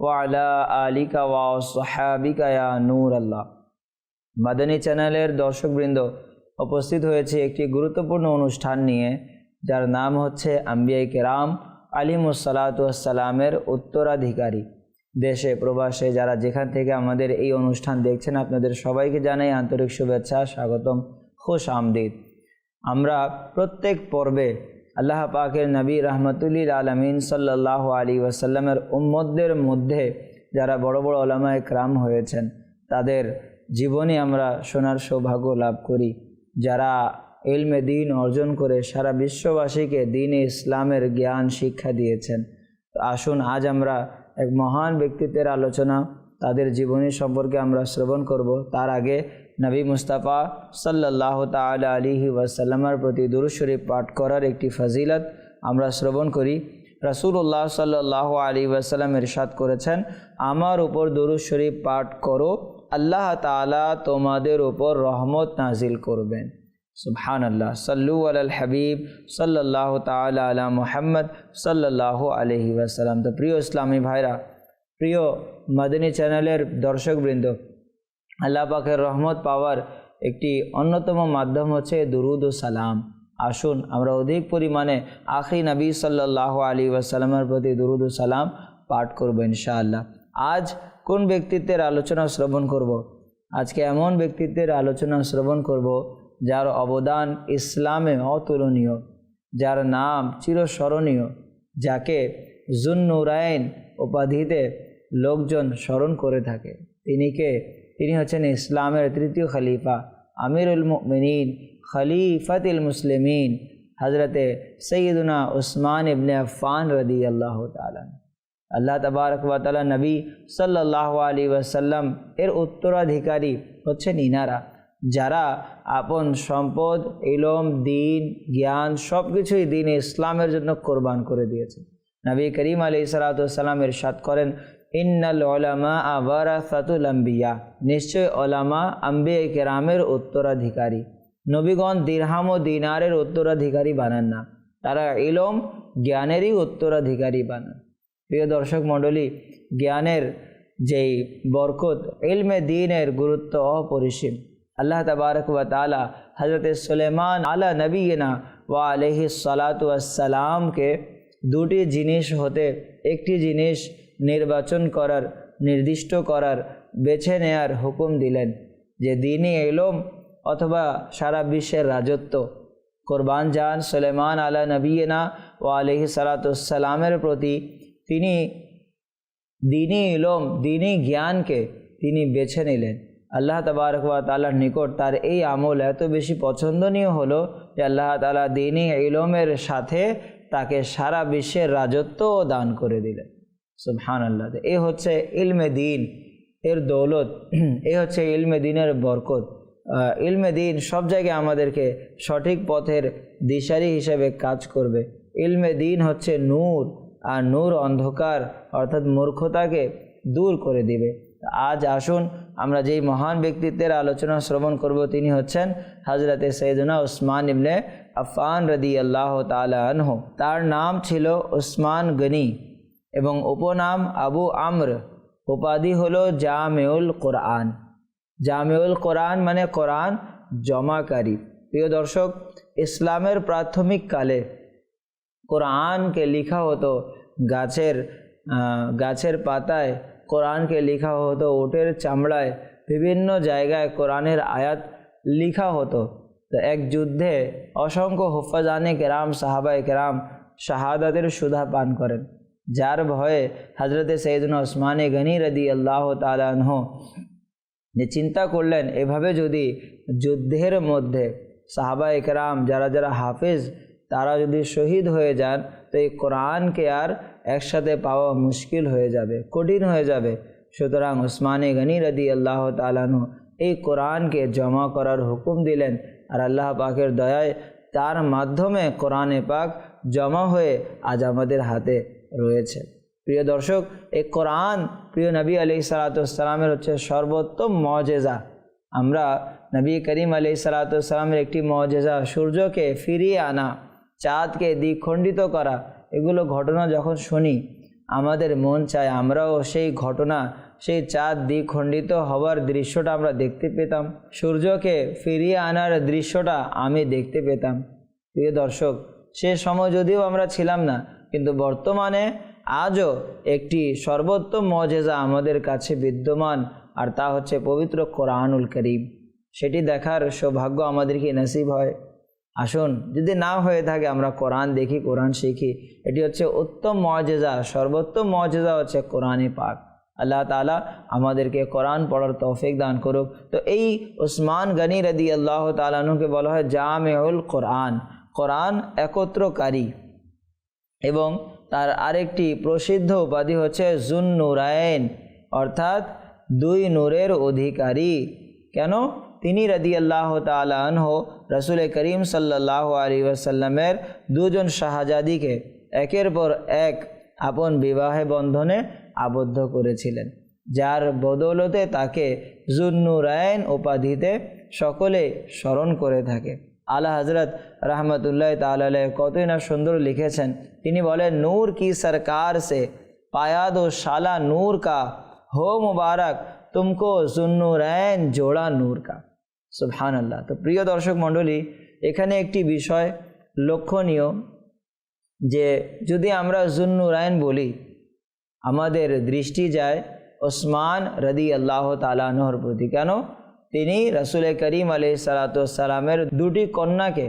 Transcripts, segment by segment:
ওয়ালা আলিকা ওয়া সাহাবিকা ইয়া নূর আল্লাহ মাদানী চ্যানেলের দর্শকবৃন্দ, উপস্থিত হয়েছে একটি গুরুত্বপূর্ণ অনুষ্ঠান নিয়ে, যার নাম হচ্ছে আম্বিয়াই কেরাম আলিমুসালাতামের উত্তরাধিকারী। দেশে প্রবাসে যারা যেখান থেকে আমাদের এই অনুষ্ঠান দেখছেন, আপনাদের সবাইকে জানাই আন্তরিক শুভেচ্ছা, স্বাগতম, খুশ আমদিদ। আমরা প্রত্যেক পর্বে আল্লাহ পাকের নবী রহমতুল্লিল আলমিন সাল্লাহ আলী ওয়াসাল্লামের উম্মদের মধ্যে যারা বড় বড় ওলামায় ক্রাম হয়েছেন, তাদের জীবনে আমরা শোনার সৌভাগ্য লাভ করি। যারা ইলমে দিন অর্জন করে সারা বিশ্ববাসীকে দিন ইসলামের জ্ঞান শিক্ষা দিয়েছেন আসুন আজ আমরা এক মহান ব্যক্তিত্বের আলোচনা, তাদের জীবনী সম্পর্কে আমরা শ্রবণ করব। তার আগে নবী মুস্তাফা সাল্লাহ তালা আলিহি ওয়াসাল্লামার প্রতি দুরুশরীফ পাঠ করার একটি ফজিলত আমরা শ্রবণ করি। রাসুল্লাহ সাল্লাহ আলী ওয়াসাল্লাম ইরশাদ করেছেন, আমার উপর দুরুদ শরীফ পাঠ করো, আল্লাহ তালা তোমাদের উপর রহমত নাজিল করবেন। সুবহান আল্লাহ সাল্লু আল হাবিব সাল্লাহ তালা আলা মোহাম্মদ সাল্লাহ আলহি ওয়াসাল্লাম। তো প্রিয় ইসলামী ভাইরা, প্রিয় মাদিনী চ্যানেলের দর্শকবৃন্দ আল্লাহ পাকের রহমত পাওয়ার একটি অন্যতম মাধ্যম হচ্ছে দুরুদ ও সালাম। আসুন, আমরা অধিক পরিমাণে আখরি নবী সাল্লাহ আলী ওয়াসাল্লামের প্রতি দুরুদ ও সালাম পাঠ করব ইনশাআল্লাহ। আজ কোন ব্যক্তিত্বের আলোচনা শ্রবণ করব। আজকে এমন ব্যক্তিত্বের আলোচনা শ্রবণ করব যার অবদান ইসলামে অতুলনীয়, যার নাম চিরস্মরণীয়, যাকে জুন্নুরায়ন উপাধিতে লোকজন স্মরণ করে থাকে। তিনি কে? তিনি হচ্ছেন ইসলামের তৃতীয় খলিফা, আমিরুল মিনীন খলিফাতিল মুসলিমিন হজরতে সৈয়দুনা উসমান ইবনে আফান রদি আল্লাহ তালান আল্লাহ তবারক নবী সাল্লাহ আলী এর উত্তরাধিকারী হচ্ছেন ইনারা, যারা আপন সম্পদ, ইলম, দিন, জ্ঞান সব কিছুই দিন ইসলামের জন্য কোরবান করে দিয়েছে নবী করিম আলি সালাতাম এরশাদ করেন ইন্নাল ওলামা আবারা ফাতুল আম্বিয়া। নিশ্চয় ওলামা আম্বিয়া কেরামের উত্তরাধিকারী। নবীগণ দিরহাম ও দিনারের উত্তরাধিকারী বানান না। তারা ইলম জ্ঞানেরই উত্তরাধিকারী বানান। প্রিয় দর্শক মণ্ডলী, জ্ঞানের যেই বরকত, ইলমে দিনের গুরুত্ব অপরিসীম। আল্লাহ তবারক তালা হজরত সুলেমান আলা নবীনা ওয়া আলহি সালাতামকে দুটি জিনিস হতে একটি জিনিস নির্বাচন করার, নির্দিষ্ট করার, বেছে নেয়ার হুকুম দিলেন যে দিনই এলম অথবা সারা বিশ্বের রাজত্ব। কোরবান যান সুলেমান আলা নবীনা ও আলহি সালাতামের প্রতি তিনি দিনই ইলম দিনই জ্ঞানকে তিনি বেছে নিলেন। আল্লাহ তবারকবা তালার নিকট তার এই আমল এত বেশি পছন্দনীয় হলো যে আল্লাহ তালা দিনই ইলমের সাথে তাকে সারা বিশ্বের রাজত্বও দান করে দিলেন। সুবহান আল্লাহ এ হচ্ছে ইলমে দিন, এর দৌলত, এ হচ্ছে ইলমে দিনের বরকত। ইলমে দিন সব জায়গায় আমাদেরকে সঠিক পথের দিশারি হিসেবে কাজ করবে। ইলমে দিন হচ্ছে নূর, আর নূর অন্ধকার, অর্থাৎ মূর্খতাকে দূর করে দিবে। আজ আসুন, আমরা যেই মহান ব্যক্তিত্বের আলোচনা শ্রবণ করব, তিনি হচ্ছেন হজরতে সৈদুনা উসমান ইবনে আফান রদি আল্লাহ তালহ তার নাম ছিল উসমান গনি। এবং উপনাম আবু আমর। উপাধি হলো জামেউল কোরআন। জামেউল কোরআন মানে কোরআন জমাকারী। প্রিয় দর্শক, ইসলামের প্রাথমিক কালে কোরআনকে লিখা হতো গাছের গাছের পাতায়, কোরআনকে লিখা হতো ওটের চামড়ায়, বিভিন্ন জায়গায় কোরআনের আয়াত লিখা হতো। তো এক যুদ্ধে অসংখ্য হুফাজানে কেরাম, সাহাবায় কেরাম শাহাদাতের সুধা পান করেন। যার ভয়ে হজরতে সৈদুল ওসমানে গনি রদি আল্লাহ তালাহ যে চিন্তা করলেন, এভাবে যদি যুদ্ধের মধ্যে সাহাবা একরাম যারা যারা হাফেজ, তারা যদি শহীদ হয়ে যান, তো এই কোরআনকে আর একসাথে পাওয়া মুশকিল হয়ে যাবে, কঠিন হয়ে যাবে। সুতরাং ওসমানে গনি রদি আল্লাহ তালানহ এই কোরআনকে জমা করার হুকুম দিলেন আর আল্লাহ পাকের দয়ায় তার মাধ্যমে কোরআনে পাক জমা হয়ে আজ আমাদের হাতে রয়েছে। প্রিয় দর্শক এই কোরআন প্রিয় নবী আলি সালাতামের হচ্ছে সর্বোত্তম মজেজা। আমরা নবী করিম আলি সালাতামের একটি মজেজা, সূর্যকে ফিরিয়ে আনা, চাঁদকে দ্বিখণ্ডিত করা, এগুলো ঘটনা যখন শুনি, আমাদের মন চায় আমরাও সেই ঘটনা, সেই চাঁদ দ্বিখণ্ডিত হওয়ার দৃশ্যটা আমরা দেখতে পেতাম। সূর্যকে ফিরিয়ে আনার দৃশ্যটা আমি দেখতে পেতাম। প্রিয় দর্শক, সে সময় যদিও আমরা ছিলাম না কিন্তু বর্তমানে আজও একটি সর্বোত্তম মজেজা আমাদের কাছে বিদ্যমান, আর তা হচ্ছে পবিত্র কোরআনুল করিম। সেটি দেখার সৌভাগ্য আমাদেরকে নসিব হয়। আসুন, যদি না হয়ে থাকে আমরা কোরআন দেখি, কোরআন শিখি। এটি হচ্ছে উত্তম মজেজা, সর্বোত্তম মজেজা হচ্ছে কোরআনে পাক। আল্লাহ তালা আমাদেরকে কোরআন পড়ার তৌফিক দান করুক। তো এই উসমান গনি রদি আল্লাহ তালানুকে বলা হয় জামেউল কোরআন। কোরআন একত্রকারী। এবং তার আরেকটি প্রসিদ্ধ উপাধি হচ্ছে জুন নুরায়ন অর্থাৎ দুই নূরের অধিকারী। কেন? তিনি রদি আল্লাহ তালহ রসুল করিম সাল্লাহ আলী ওয়াসাল্লামের দুজন শাহজাদিকে একের পর এক আপন বিবাহে বন্ধনে আবদ্ধ করেছিলেন, যার বদৌলতে তাকে জুন্নুরায়ন উপাধিতে সকলে স্মরণ করে থাকে। আলা হজরত রহমতুল্লাহ তাল কতই না সুন্দর লিখেছেন। তিনি বলেন, নূর কি সরকার সে? পায়াদ ও শালা নূর কা। হো মুবারক, তুমকো জুন্নুরায়ন জোড়া নূর কা। সুবহান আল্লাহ তো প্রিয় দর্শক মণ্ডলী, এখানে একটি বিষয় লক্ষণীয় যে, যদি আমরা জুন্নুরায়ন বলি, আমাদের দৃষ্টি যায় ওসমান রদি আল্লাহ তালাহর প্রতি। কেন? তিনি রসুল করিম আলি সালাতামের দুটি কন্যাকে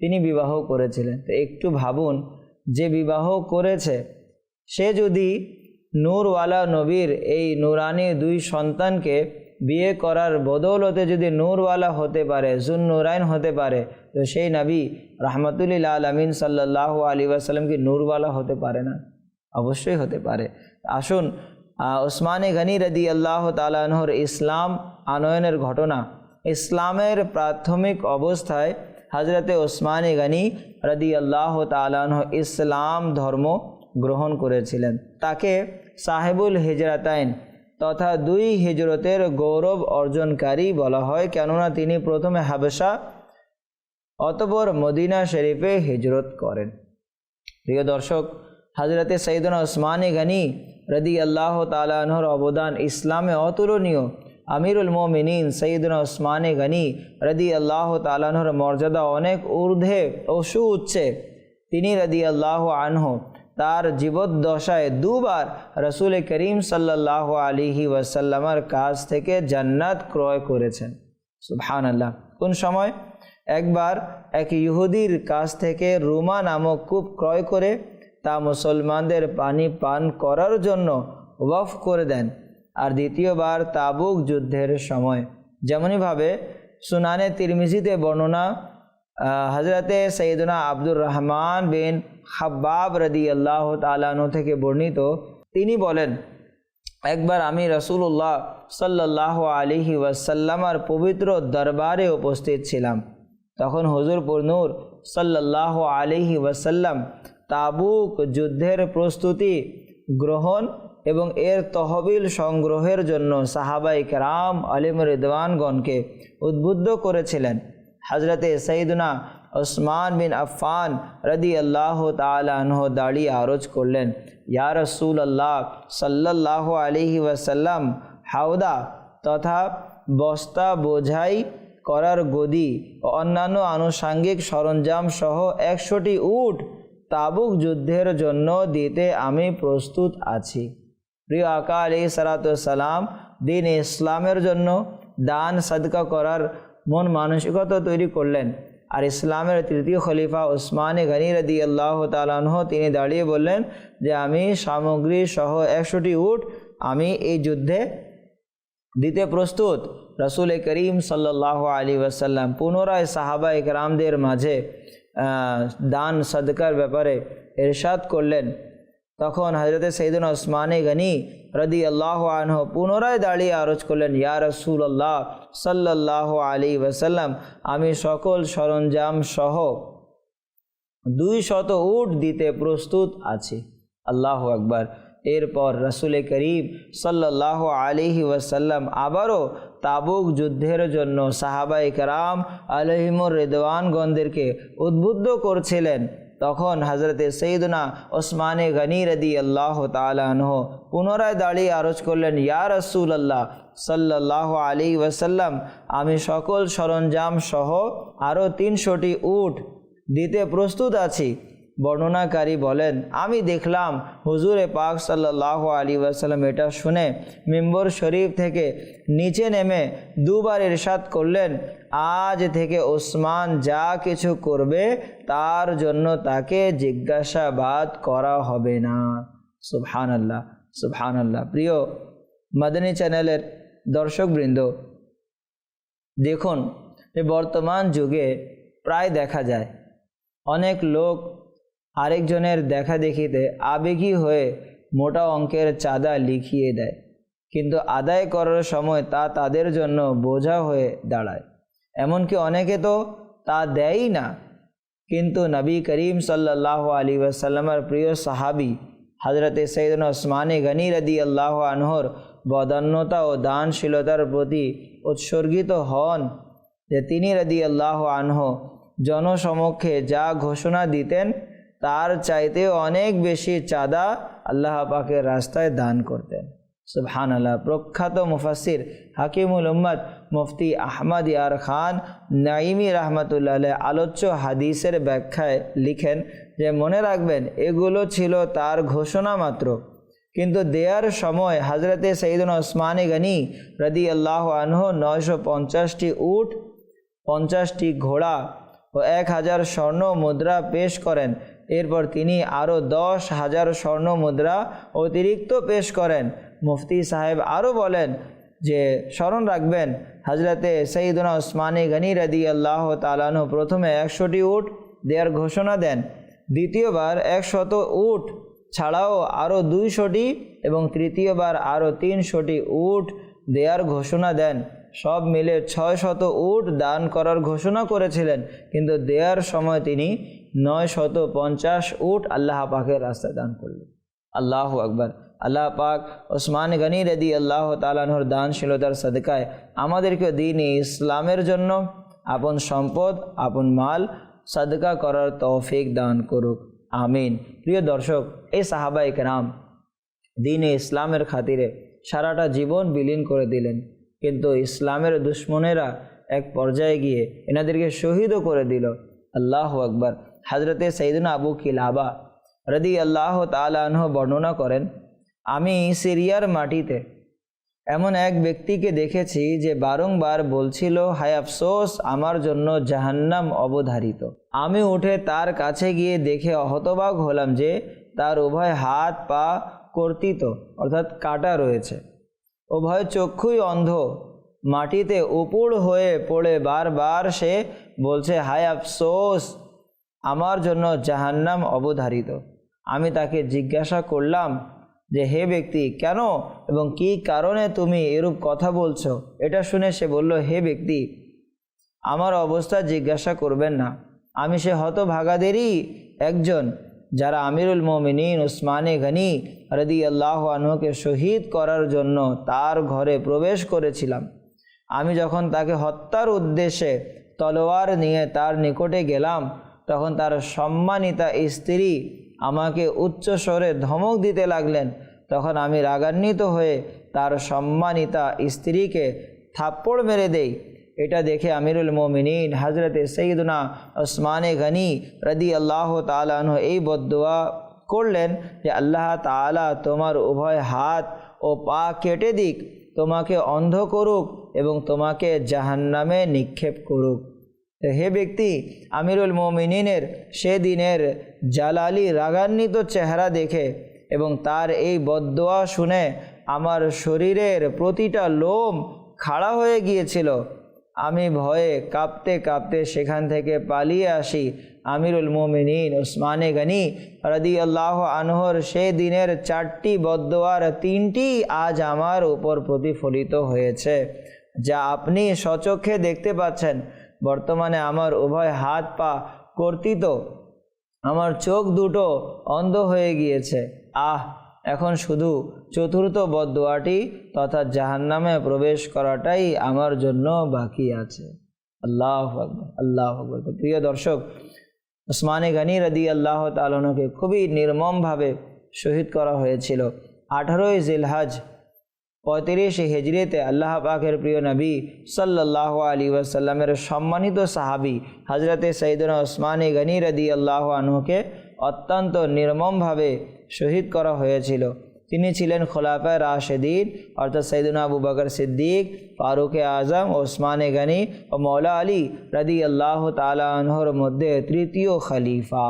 তিনি বিবাহ করেছিলেন। তো একটু ভাবুন, যে বিবাহ করেছে, সে যদি নূরওয়ালা নবীর এই নুরানি দুই সন্তানকে বিয়ে করার বদৌলতে যদি নূরওয়ালা হতে পারে জুন নুরাইন হতে পারে, তো সেই নবী রহমতুল্লিল আলমিন সাল্লাহ আলী আসাল্লাম কি নূরওয়ালা হতে পারে না? অবশ্যই হতে পারে। আসুন ওসমানে গনি রদি আল্লাহ তালাহর ইসলাম আনয়নের ঘটনা। ইসলামের প্রাথমিক অবস্থায় হজরতে ওসমানে গনি রদি আল্লাহ তালাহ ইসলাম ধর্ম গ্রহণ করেছিলেন। তাকে সাহেবুল হিজরাতাইন তথা দুই হিজরতের গৌরব অর্জনকারী বলা হয়, কেননা তিনি প্রথমে হাবেশা অতপর মদিনা শরীফে হিজরত করেন। প্রিয় দর্শক হজরতে সঈদুল ওসমানে গনি রদি আল্লাহ তালাহর অবদান ইসলামে অতুলনীয়। আমিরুল মোমিনিন সঈদুল ওসমানে গনি রদি আল্লাহ তালাহর মর্যাদা অনেক ঊর্ধ্বে ও সুউচ্চে। তিনি রদি আল্লাহ আনহ, তার জীবদ্দশায় দুবার রসুল করিম সাল্লাহ আলিহি ওয়াসাল্লামার কাছ থেকে জান্নাত ক্রয় করেছেন। সুবহান আল্লাহ কোন সময়? একবার এক ইহুদির কাছ থেকে রুমা নামক কূপ ক্রয় করে তা মুসলমানদের পানি পান করার জন্য ওয়াফ করে দেন। আর দ্বিতীয়বার তাবুক যুদ্ধের সময়। যেমনইভাবে সুনানে তিরমিজিতে বর্ণনা হজরতে সৈদনা আব্দুর রহমান বিন হাব্বাব রদি আল্লাহ তালানো থেকে বর্ণিত, তিনি বলেন, একবার আমি রসুল্লাহ সাল্লাহ আলিহি ওয়াসাল্লামার পবিত্র দরবারে উপস্থিত ছিলাম। তখন হজুর নূর সাল্লাহ আলিহি ওয়াসাল্লাম তাবুক যুদ্ধের প্রস্তুতি গ্রহণ এবং এর তহবিল সংগ্রহের জন্য সাহাবাই কেরাম আলিম রিদওয়ানগণকে উদ্বুদ্ধ করেছিলেন। হজরতে সঈদনা ওসমান বিন আফান রদি আল্লাহ তালহ দাঁড়িয়ে আরজ করলেন, ইয়া রসুল আল্লাহ সাল্লাহ আলিহি ওয়াসাল্লাম, হাওদা তথা বস্তা বোঝাই করার গদি ও অন্যান্য আনুষাঙ্গিক সরঞ্জাম সহ একশোটি উট তাবুক যুদ্ধের জন্য দিতে আমি প্রস্তুত আছি। প্রিয় আকা আলী সালাতাম দিন ইসলামের জন্য দান, সাদকা করার মন মানসিকতা তৈরি করলেন। আর ইসলামের তৃতীয় খলিফা ওসমানে গনি রদি আল্লাহ তালাহ তিনি দাঁড়িয়ে বললেন যে, আমি সামগ্রী সহ একশোটি উট আমি এই যুদ্ধে দিতে প্রস্তুত। রসুল করিম সাল্লাহ আলী ওয়াসাল্লাম পুনরায় সাহাবা একরামদের মাঝে দান সদকার ব্যাপারে এরশাদ করলেন। তখন হজরতে সঈদুল ওসমানে গনি রদি আল্লাহ আনহ পুনরায় দাঁড়িয়ে আরজ করলেন, ইয়া রসুল আল্লাহ সাল্লাহ আলী ওসাল্লাম আমি সকল সরঞ্জাম সহ দুই শত উট দিতে প্রস্তুত আছি। আল্লাহ আকবার। এরপর রসুলে করিম সাল্লাহ আলিহি ওয়াসাল্লাম আবারও তাবুক যুদ্ধের জন্য সাহাবাই কারাম আলহিমুর রেদওয়ানগণদেরকে উদ্বুদ্ধ করছিলেন। তখন হজরতে সঈদনা ওসমানে গনি রদি আল্লাহ তালাহ পুনরায় দাঁড়িয়ে আরজ করলেন, ইয়া রসুল আল্লাহ সাল্লাহ আলী ওয়াসাল্লাম, আমি সকল সরঞ্জাম সহ আরও তিনশোটি উট দিতে প্রস্তুত আছি। বর্ণনাকারী বলেন, আমি দেখলাম হুজুরে পাক সাল্লাহ আলী ওয়াসাল্লাম এটা শুনে মেম্বর শরীফ থেকে নিচে নেমে দুবার ইরশাদ করলেন, আজ থেকে ওসমান যা কিছু করবে তার জন্য তাকে জিজ্ঞাসাবাদ করা হবে না। সুবহান আল্লাহ সুবহান আল্লাহ প্রিয় মাদানী চ্যানেলের দর্শকবৃন্দ, দেখুন বর্তমান যুগে প্রায় দেখা যায়, অনেক লোক আরেকজনের দেখা দেখিতে আবেগী হয়ে মোটা অঙ্কের চাঁদা লিখিয়ে দেয়। কিন্তু আদায় করার সময় তা তাদের জন্য বোঝা হয়ে দাঁড়ায়। এমনকি অনেকে তো তা দেয়ই না। কিন্তু নবী করিম সাল্লাহ আলী ওয়াসাল্লামার প্রিয় সাহাবি হজরতে সৈদন ওসমানে গনি রদি আল্লাহ আনহর বদান্যতা ও দানশীলতার প্রতি উৎসর্গিত হন যে তিনি রদি আল্লাহ আনহ জনসমক্ষে যা ঘোষণা দিতেন তার চাইতেও অনেক বেশি চাঁদা আল্লাহ পাকের রাস্তায় দান করতেন। সুবহান আল্লাহ প্রখ্যাত মুফাসির হাকিমুল উম্মদ মুফতি আহমদ ইয়ার খান নাইমি রহমতুল্লাহ আলোচ্য হাদিসের ব্যাখ্যায় লিখেন যে, মনে রাখবেন, এগুলো ছিল তার ঘোষণা মাত্র। কিন্তু দেয়ার সময় হজরতে সঈদুল ওসমানে গনি রদি আল্লাহ আনহ নয়শো পঞ্চাশটি উট, পঞ্চাশটি ঘোড়া ও এক হাজার স্বর্ণ মুদ্রা পেশ করেন। এরপর তিনি আরও দশ হাজার স্বর্ণ মুদ্রা অতিরিক্ত পেশ করেন। মুফতি সাহেব আরও বলেন যে, স্মরণ রাখবেন হজরতে সঈদুনা ওসমানী গনি রদি আল্লাহ তালানহ প্রথমে একশোটি উট দেওয়ার ঘোষণা দেন, দ্বিতীয়বার একশত উট ছাড়াও আরও দুইশোটি এবং তৃতীয়বার আরও তিনশোটি উট দেওয়ার ঘোষণা দেন। সব মিলে ছয় শত উট দান করার ঘোষণা করেছিলেন, কিন্তু দেওয়ার সময় তিনি নয় শত পঞ্চাশ উট আল্লাহ পাকের রাস্তায় দান করলেন আল্লাহ আকবর। আল্লাহ পাক ওসমান গনি রদি আল্লাহ তালানহর দানশীলতার সদকায় আমাদেরকে দিন ইসলামের জন্য আপন সম্পদ, আপন মাল সদকা করার তৌফিক দান করুক। আমিন। প্রিয় দর্শক, এই সাহাবাই কেরাম দিন ইসলামের খাতিরে সারাটা জীবন বিলীন করে দিলেন। কিন্তু ইসলামের দুশ্মনেরা এক পর্যায়ে গিয়ে এনাদেরকে শহীদও করে দিল। আল্লাহ আকবর। হজরতে সঈদুন আবু কিলাবা রদি আল্লাহ তালাহ বর্ণনা করেন, আমি সিরিয়ার মাটিতে এমন এক ব্যক্তিকে দেখেছি যে বারংবার বলছিল, হায় আফসোস, আমার জন্য জাহান্নাম অবধারিত। আমি উঠে তার কাছে গিয়ে দেখে হতবাক হলাম যে তার উভয় হাত পা কর্তিত, অর্থাৎ কাটা রয়েছে। উভয় চক্ষুই অন্ধ। মাটিতে উপুড় হয়ে পড়ে বারবার সে বলছে, হায় আফসোস আমার জন্য জাহান্নাম অবধারিত। আমি তাকে জিজ্ঞাসা করলাম যে, হে ব্যক্তি, কেন এবং কি কারণে তুমি এরূপ কথা বলছো? এটা শুনে সে বলল, হে ব্যক্তি, আমার অবস্থা জিজ্ঞাসা করবেন না। আমি সে হতভাগাদেরই একজন যারা আমিরুল মোমিনিন উসমানে গনি রদি আল্লাহ আনহকে শহীদ করার জন্য তার ঘরে প্রবেশ করেছিলাম। আমি যখন তাকে হত্যার উদ্দেশ্যে তলোয়ার নিয়ে তার নিকটে গেলাম তখন তার সম্মানিতা স্ত্রী আমাকে উচ্চ স্বরে ধমক দিতে লাগলেন। তখন আমি রাগান্বিত হয়ে তার সম্মানিতা স্ত্রীকে থাপ্পড় মেরে দেই। এটা দেখে আমিরুল মোমিনিন হজরতে সঈদুনা ওসমানে গনি রদি আল্লাহ তালাহ এই বদুয়া করলেন যে, আল্লাহ তালা তোমার উভয় হাত ও পা কেটে দিক, তোমাকে অন্ধ করুক এবং তোমাকে জাহান্নামে নিক্ষেপ করুক। হে ব্যক্তি, আমিরুল মোমিনের সেদিনের জালালি রাগান্বিত চেহারা দেখে এবং তার এই বদোয়া শুনে আমার শরীরের প্রতিটা লোম খাড়া হয়ে গিয়েছিল। আমি ভয়ে কাঁপতে কাঁপতে সেখান থেকে পালিয়ে আসি আমিরুল মোমিনিন ওসমানে গনি রদি আল্লাহ আনহর সে দিনের চারটি বদোয়ার তিনটি আজ আমার উপর প্রতিফলিত হয়েছে, যা আপনি সচক্ষে দেখতে পাচ্ছেন। বর্তমানে আমার উভয় হাত পা কর্তৃত। আমার চোখ দুটো অন্ধ হয়ে গিয়েছে। আহ, এখন শুধু চতুর্থ বদোয়াটি তথা জাহান্নামে প্রবেশ করাটাই আমার জন্য বাকি আছে। আল্লাহ আল্লাহ প্রিয় দর্শক, ওসমানে গানি রদি আল্লাহ তালনকে খুবই নির্মমভাবে শহীদ করা হয়েছিল। আঠারোই জিলহাজ পঁয়ত্রিশে হেজরিতে আল্লাহ পাকের প্রিয় নবী সাল্লাহ আলী ওয়াসাল্লামের সম্মানিত সাহাবি হজরতে সঈদুল ওসমানে গনি রদি আল্লাহ আনহুকে অত্যন্ত নির্মমভাবে শহীদ করা হয়েছিল। তিনি ছিলেন খোলাফায় রাশেদিন, অর্থাৎ সৈদুল আবু বকর সিদ্দিক, ফারুক আজম, ওসমানে গনি ও মৌলা আলী রদি আল্লাহ তালা আনহর মধ্যে তৃতীয় খলিফা।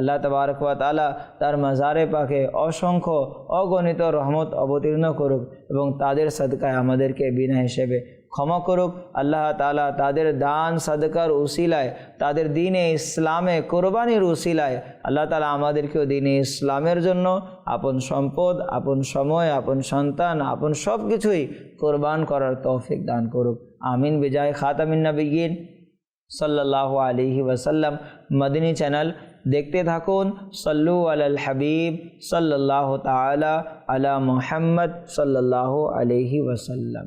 আল্লাহ তবারক তালা তার মাজারে পাকে অসংখ্য অগণিত রহমত অবতীর্ণ করুক এবং তাদের সদকায় আমাদেরকে বিনা হিসেবে ক্ষমা করুক। আল্লাহ তালা তাদের দান সদকার উসিলায়, তাদের দিনে ইসলামে কোরবানির উসিলায় আল্লাহ তালা আমাদেরকেও দিনে ইসলামের জন্য আপন সম্পদ, আপন সময়, আপন সন্তান, আপন সব কিছুই কোরবান করার তৌফিক দান করুক। আমিন। বিজয় খাতামিন সাল্লাহ আলিহি ওয়াসাল্লাম, মদিনী চ্যানেল দেখতে থাকুন সল্লু আল হাবিব সাল্লাহ তালা আলা মোহাম্মদ সাল্লাহ আলহি ওয়াসাল্লাম